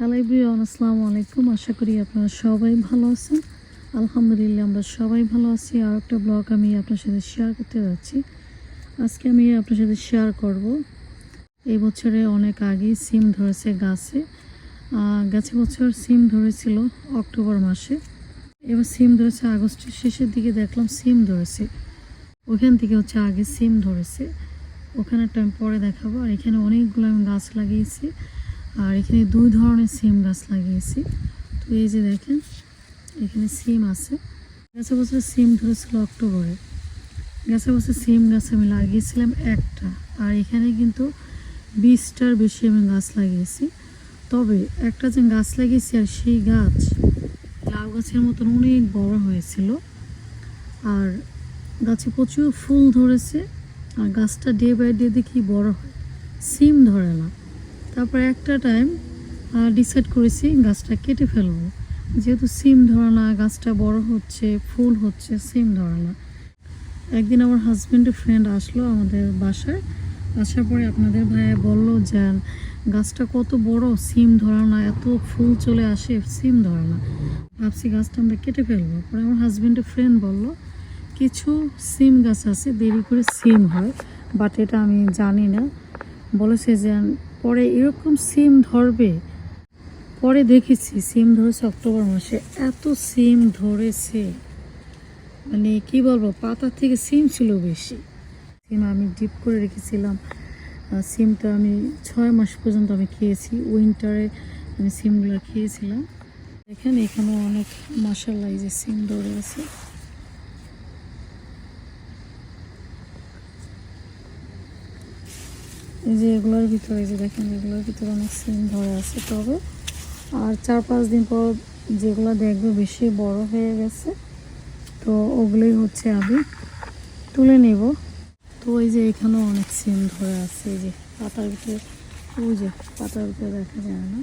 Hello everyone, আসসালামু আলাইকুম। আশা করি আপনারা সবাই ভালো আছেন। আলহামদুলিল্লাহ, আমরা সবাই ভালো আছি। আর একটা ব্লগ আমি আপনার সাথে শেয়ার করতে যাচ্ছি। আজকে আমি আপনার সাথে শেয়ার করব। এই বছরে অনেক আগেই সিম ধরেছে গাছে। গেছে বছর সিম ধরেছিল অক্টোবর মাসে। এবার সিম ধরেছে আগস্টের শেষের দিকে দেখলাম সিম ধরেছে। ওখান থেকে হচ্ছে আগে সিম ধরেছে। ওখানে একটা আমি পরে দেখাবো। আর এখানে অনেকগুলো আমি গাছ লাগিয়েছি। আর এখানে দুই ধরনের সিম গাছ লাগিয়েছি। তো এই যে দেখেন, এখানে সিম আছে। গেছে বছর সিম ধরেছিল অক্টোবরে। গেছে বছর সিম গাছ আমি লাগিয়েছিলাম একটা। আর এখানে কিন্তু বিশটার বেশি আমি গাছ লাগিয়েছি। তবে একটা যে গাছ লাগিয়েছি আর সেই গাছ লাউ গাছের মতন অনেক বড় হয়েছিল। আর গাছে প্রচুর ফুল ধরেছে। আর গাছটা ডে বাই ডে দেখি বড় হয়। সিম ধরে না। তারপরে একটা টাইম ডিসাইড করেছি গাছটা কেটে ফেলব। যেহেতু সিম ধরে না, গাছটা বড় হচ্ছে, ফুল হচ্ছে, সিম ধরে না। একদিন আমার হাজব্যান্ডের ফ্রেন্ড আসলো আমাদের বাসায়। আসার পরে আপনাদের ভাইয়া বলল যে, গাছটা কত বড়, সিম ধরা না, এত ফুল চলে আসে, সিম ধরে না। ভাবছি গাছটা আমরা কেটে ফেলব। পরে আমার হাজব্যান্ডের ফ্রেন্ড বলল, কিছু সিম গাছ আছে, দেরি করে সিম হয়, বাট এটা আমি জানি না। বলেছে যে পরে এরকম সিম ধরবে? পরে দেখেছি সিম ধরেছে অক্টোবর মাসে। এত সিম ধরেছে। মানে কি বলব পাতার থেকে সিম ছিল বেশি। সিম আমি ডিপ করে রেখেছিলাম। সিমটা আমি ছয় মাস পর্যন্ত আমি খেয়েছি। উইন্টারে আমি সিমগুলো খেয়েছিলাম। দেখেন এখানে অনেক মশাল্লা এই যে সিম ধরে আছে। এই যে এগুলোর ভিতরে যে দেখেন, এগুলোর ভিতরে অনেক সিম ধরে আছে। তবে আর চার পাঁচ দিন পর যেগুলো দেখবে বেশি বড় হয়ে গেছে, তো ওগুলোই হচ্ছে আমি তুলে নেব। তো ওই যে এখানেও অনেক সিম ধরে আছে, এই যে পাতার ভিতরে, ওই যে পাতার ভিতরে দেখা যায় না।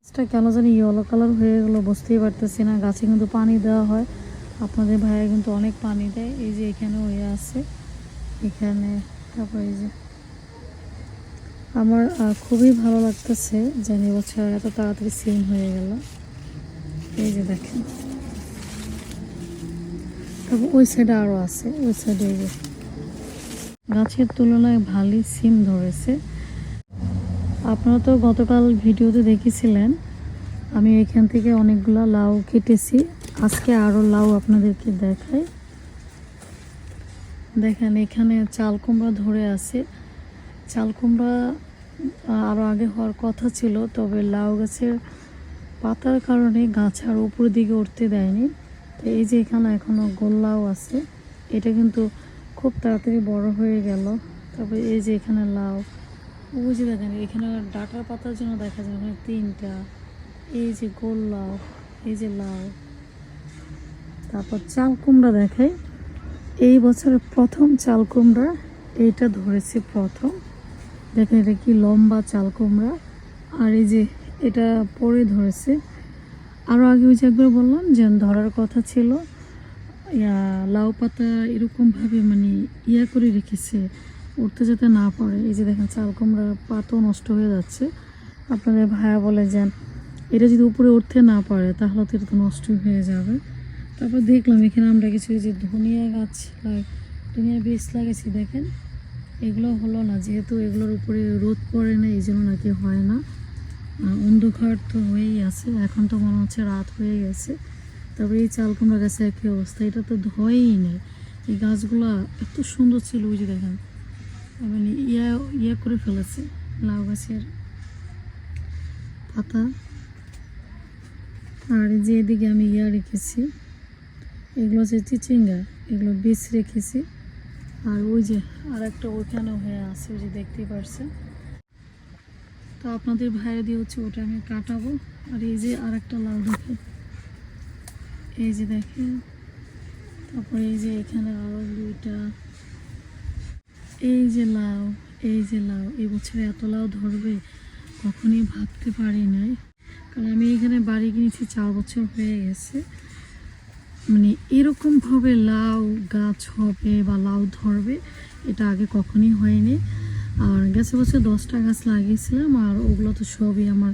গাছটা কেন জানি ইয়েলো কালার হয়ে গেলো, বুঝতেই পারতেছি না। গাছে কিন্তু পানি দেওয়া হয়, আপনাদের ভাইয়া কিন্তু অনেক পানি দেয়। এই যে এখানে হয়ে আছে, এখানে, তারপর এই যে আমার খুবই ভালো লাগতেছে যে এবছর এত তাড়াতাড়ি সিম হয়ে গেল। এই যে দেখেন। তারপর ওই সাইডে আরও আছে, ওই সাইডে এই যে। গাছের তুলনায় ভালোই সিম ধরেছে। আপনারা তো গতকাল ভিডিওতে দেখেছিলেন, আমি এখান থেকে অনেকগুলো লাউ কেটেছি। আজকে আরও লাউ আপনাদেরকে দেখাই। দেখেন, এখানে চাল কুমড়া ধরে আছে। চাল কুমড়া আরও আগে হওয়ার কথা ছিল, তবে লাউ গাছের পাতার কারণে গাছ আর উপর দিকে উঠতে দেয়নি। তো এই যে এখানে এখনও গোল্লাও আছে, এটা কিন্তু খুব তাড়াতাড়ি বড় হয়ে গেল। তারপরে এই যে এখানে লাউ, ওই যে দেখেন, এখানে ডাটার পাতার জন্য দেখা যায় ওখানে তিনটা। এই যে গোল লাউ, এই যে লাউ। তারপর চাল কুমড়া দেখাই। এই বছরের প্রথম চাল কুমড়া এইটা ধরেছে প্রথম। দেখেন এটা কি লম্বা চাল কুমড়া। আর এই যে এটা পরে ধরেছে। আরও আগে ওই যে একবার বললাম যে ধরার কথা ছিল। ইয়া, লাউ পাতা এরকমভাবে মানে ইয়া করে রেখেছে, উঠতে যেতে না পারে। এই যে দেখেন চাল কুমড়ার পাতও নষ্ট হয়ে যাচ্ছে। আপনাদের ভাইয়া বলে যান এটা যদি উপরে উঠতে না পারে, তাহলে তো এটা তো হয়ে যাবে। তারপর দেখলাম এখানে আমরা কিছু যে ধনিয়া গাছ লাগ ধনিয়া বীজ লাগাইছি, দেখেন। এগুলো হলো না, যেহেতু এগুলোর উপরে রোদ পড়ে না, এই জন্য নাকি হয় না। অন্ধকার তো হয়েই আছে, এখন তো মনে হচ্ছে রাত হয়ে গেছে। তারপরে এই চাল কুমড়া গাছে একই অবস্থা, এটা তো ধয়েই নেই। এই গাছগুলো এত সুন্দর ছিল, ওই যে দেখেন। মানে ইয়া ইয়া করে ফেলেছে, লাউ গাছের পাতা। আর যে এদিকে আমি ইয়া রেখেছি, এগুলো হচ্ছে চিচিঙ্গা, এগুলো বীজ রেখেছি। আর ওই যে আর একটা ওইখানেও হয়ে আছে, ওই যে দেখতেই পারছেন। তো আপনাদের ভাইয়া দিয়ে হচ্ছে ওটা আমি কাটাবো। আর এই যে আর একটা লাউ দেখে এই যে দেখেন। তারপরে এই যে এখানে আরও দুইটা। এই যে লাউ, এই যে লাউ, এই বছরে এত লাউ ধরবে, কখনই ভাবতে পারি নাই। কারণ আমি এখানে বাড়ি কিনেছি চার বছর হয়ে গেছে। মানে এরকমভাবে লাউ গাছ হবে বা লাউ ধরবে, এটা আগে কখনই হয়নি। আর গেছে বছর দশটা গাছ লাগিয়েছিলাম, আর ওগুলো তো সবই আমার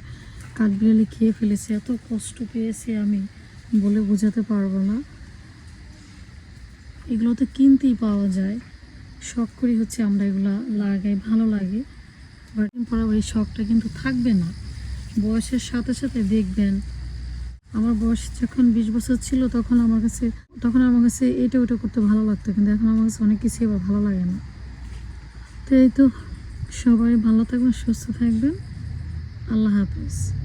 কাঠবিড়ালি খেয়ে ফেলেছে। এত কষ্ট পেয়েছি আমি বলে বোঝাতে পারব না। এগুলো তো কিনতেই পাওয়া যায়। শখ করি হচ্ছে আমরা এগুলো লাগাই, ভালো লাগে। বাট পরা এই শখটা কিন্তু থাকবে না। বয়সের সাথে সাথে দেখবেন আমার বয়স যখন বিশ বছর ছিল তখন আমার কাছে, তখন আমার কাছে এটা ওটা করতে ভালো লাগতো, কিন্তু এখন আমার কাছে অনেক কিছুই এবার ভালো লাগে না। তো এই তো, সবাই ভালো থাকবেন, সুস্থ থাকবেন। আল্লাহ হাফিজ।